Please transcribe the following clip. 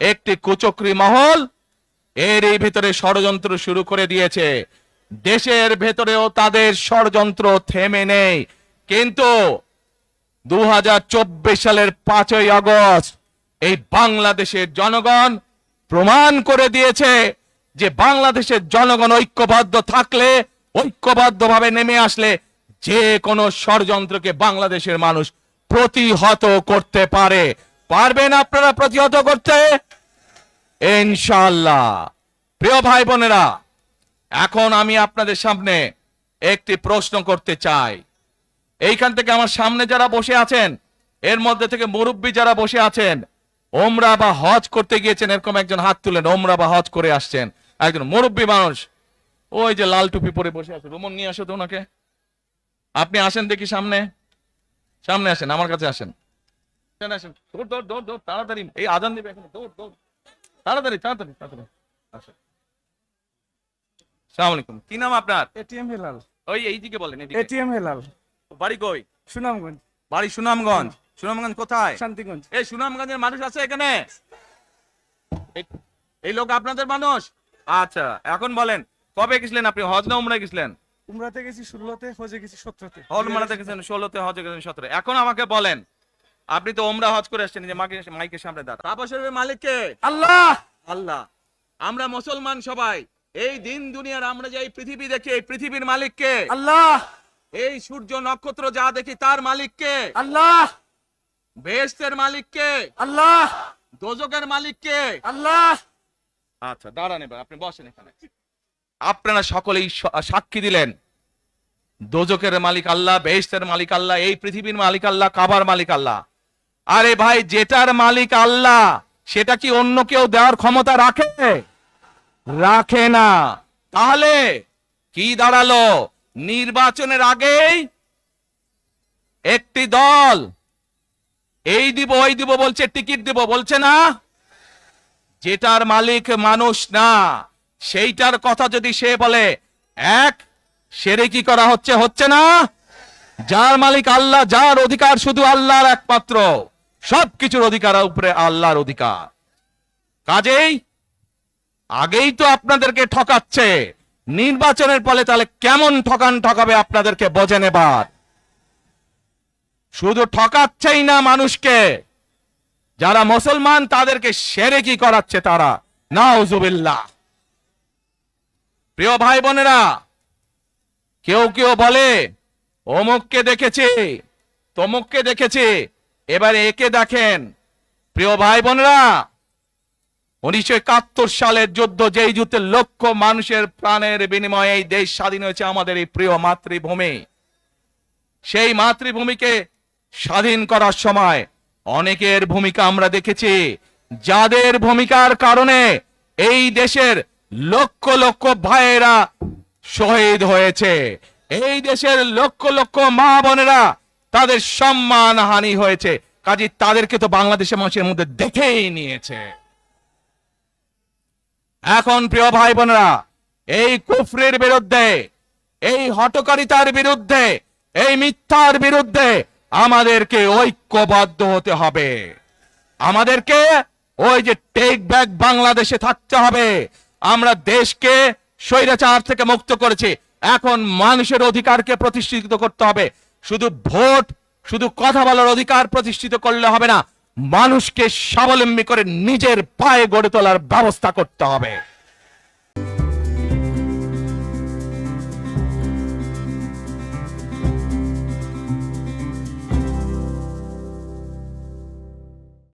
একটি কুচক্রী মহল এর এই ভেতরে ষড়যন্ত্র শুরু করে দিয়েছে। দেশের ভেতরেও তাদের ষড়যন্ত্র থেমে নেই। কিন্তু দু হাজার চব্বিশ সালের পাঁচই আগস্ট এই বাংলাদেশের জনগণ প্রমাণ করে দিয়েছে যে বাংলাদেশের জনগণ ঐক্যবদ্ধ থাকলে, ঐক্যবদ্ধভাবে নেমে আসলে যে কোনো ষড়যন্ত্রকে বাংলাদেশের মানুষ প্রতিহত করতে পারে। পারবেন আপনারা প্রতিহত করতে? ইনশাআল্লাহ। প্রিয় ভাই বোনেরা এখন আমি আপনাদের সামনে একটি প্রশ্ন করতে চাই। এইখান থেকে আমার সামনে যারা বসে আছেন এর মধ্যে থেকে মুরব্বী যারা বসে আছেন ওমরা বা হজ করতে গিয়েছেন এরকম একজন হাত তুলেন ওমরা বা হজ করে আসছেন। একজন মুরব্বী মানুষ ওই যে লাল টুপি পরে বসে আছে রুমন নিয়ে আসো তো ওনাকে। আপনি আসেন দেখি সামনে। সামনে আসেন আমার কাছে আসেন। আসেন, আসেন। দৌড় দৌড় দৌড় দৌড় তাড়াতাড়ি। এই আজান দিবে এখন দৌড় দৌড়। তাড়াতাড়ি তাড়াতাড়ি তাড়াতাড়ি। আসেন সালাম আলাইকুম। কি নাম আপনার? এটিএম হেলাল। ওই এইদিকে বলেন এইদিকে এটিএম হেলাল। বাড়ি কই? সুনামগঞ্জ। বাড়ি সুনামগঞ্জ। সুনামগঞ্জ কোথায়? শান্তিগঞ্জ। এই সুনামগঞ্জের মানুষ আছে এখানে? এই- এই লোক আপনাদের মানুষ? আচ্ছা এখন বলেন কবে গেছিলেন আপনি? হজ না উমরা গেছিলেন? উমরাতে গেছি ষোলোতে হজে গেছি সতেরোতে। হজ উমরাতে গেছেন ষোলোতে হজে গেছেন সতেরো এখন আমাকে বলেন আপনি তো ওমরা হজ করে আসছেন যে মাকে মাইকের সামনে দাঁড়া কাবা শরীফের মালিক কে? আল্লাহ! আল্লাহ। আমরা মুসলমান সবাই। এই দিন দুনিয়ার আমরা যে এই পৃথিবী দেখি এই পৃথিবীর মালিক কে? আল্লাহ! এই সূর্য নক্ষত্র যা দেখি তার মালিক কে? আল্লাহ! বেহেশতের মালিক কে? আল্লাহ! দোজকের মালিক কে? আল্লাহ! আচ্ছা দাঁড়ান এবার আপনি বসেন এখানে। আপনারা সকলেই সাক্ষী দিলেন। দোজকের মালিক আল্লাহ বেহেশতের মালিক আল্লাহ এই পৃথিবীর মালিক আল্লাহ কাবার মালিক আল্লাহ। আরে ভাই, যেটার মালিক আল্লাহ, সেটা কি অন্য কেউ দেওয়ার ক্ষমতা রাখে? রাখে না। তাহলে কি দাঁড়াল? নির্বাচনের আগেই একটি দল, এই দিব, ওই দিব বলছে, টিকিট দিব, বলছে না, যেটার মালিক মানুষ না, সেইটার কথা যদি সে বলে, এক, সেরে কি করা হচ্ছে হচ্ছে না? যার মালিক আল্লাহ, যার অধিকার শুধু আল্লাহর একমাত্র। সবকিছুর অধিকার উপরে আল্লাহর অধিকার। কাজেই আগেই তো আপনাদেরকে ঠকাচ্ছে। নির্বাচনের ফলে তাহলে কেমন ঠকান ঠকাবে আপনাদেরকে বোঝে নেবার শুধু ঠকাচ্ছেই না মানুষকে, যারা মুসলমান তাদেরকে সেরে কি করাচ্ছে তারা? নাউজুবিল্লাহ। প্রিয় ভাই বোনেরা, কেউ কেউ বলে, অমুককে দেখেছি, তমুককে দেখেছি এবার একে দেখেন। প্রিয় ভাই বোনরা উনিশশো একাত্তর সালের যুদ্ধ যেই যুদ্ধে লক্ষ মানুষের প্রাণের বিনিময়ে এই দেশ স্বাধীন হয়েছে আমাদের এই প্রিয় মাতৃভূমি। সেই মাতৃভূমিকে স্বাধীন করার সময় অনেকের ভূমিকা আমরা দেখেছি। যাদের ভূমিকার কারণে এই দেশের লক্ষ লক্ষ ভাইয়েরা শহীদ হয়েছে। এই দেশের লক্ষ লক্ষ মা বোনেরা তাদের সম্মান হানি হয়েছে। কাজে তাদেরকে তো বাংলাদেশের মানুষের মধ্যে দেখেই নিয়েছে। এখন প্রিয় ভাই বোনেরা এই কুফরের বিরুদ্ধে, এই হটকারিতার বিরুদ্ধে, এই মিথ্যার বিরুদ্ধে আমাদেরকে ঐক্যবদ্ধ হতে হবে। আমাদেরকে ওই যে টেক ব্যাক বাংলাদেশে থাকতে হবে। আমরা দেশকে স্বৈরাচার থেকে মুক্ত করেছি। এখন মানুষের অধিকারকে প্রতিষ্ঠিত করতে হবে। শুধু ভোট, শুধু কথা বলার অধিকার প্রতিষ্ঠিত করলে হবে না, মানুষকে স্বাবলম্বী করে নিজের পায়ে গড়ে তোলার ব্যবস্থা করতে হবে।